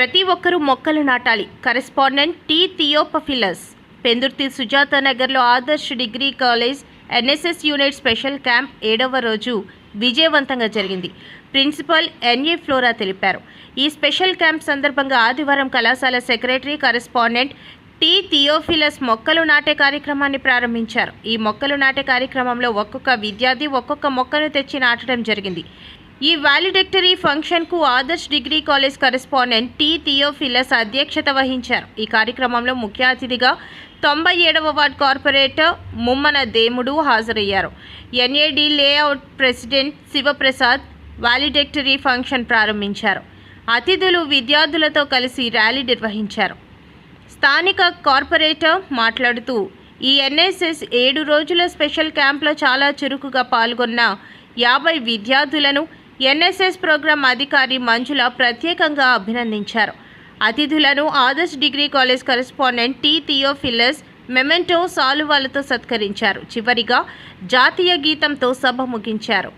ప్రతి ఒక్కరూ మొక్కలు నాటాలి. Correspondent T. Theophilus Pendurthi Sujatha నగర్లో Adarsh degree college NSS unit special camp ఏడవ రోజు విజయవంతంగా జరిగింది. ప్రిన్సిపల్ ఎన్ఏ ఫ్లోరా తెలిపారు. ఈ స్పెషల్ క్యాంప్ సందర్భంగా ఆదివారం కళాశాల సెక్రటరీ కరెస్పాండెంట్ టి. థియోఫిలస్ మొక్కలు నాటే కార్యక్రమాన్ని ప్రారంభించారు. ఈ మొక్కలు నాటే కార్యక్రమంలో ఒక్కొక్క విద్యార్థి ఒక్కొక్క మొక్కను తెచ్చి నాటడం జరిగింది. ఈ వాలిడెక్టరీ ఫంక్షన్కు Adarsh degree college correspondent T. Theophilus అధ్యక్షత వహించారు. ఈ కార్యక్రమంలో ముఖ్య అతిథిగా తొంభై ఏడవ వార్డ్ కార్పొరేటర్ ముమ్మన దేముడు హాజరయ్యారు. NAD layout president Sivaprasad valedictory function ప్రారంభించారు. అతిథులు విద్యార్థులతో కలిసి ర్యాలీ నిర్వహించారు. స్థానిక కార్పొరేటర్ మాట్లాడుతూ ఈ ఎన్ఎస్ఎస్ ఏడు రోజుల స్పెషల్ క్యాంప్లో చాలా చురుకుగా పాల్గొన్న యాభై విద్యార్థులను ఎన్ఎస్ఎస్ ప్రోగ్రాం అధికారి మంజుల ప్రత్యేకంగా అభినందించారు. అతిథులను Adarsh degree college correspondent T Theophilus memento సాలువాలతో సత్కరించారు. చివరిగా జాతీయ గీతంతో సభ ముగించారు.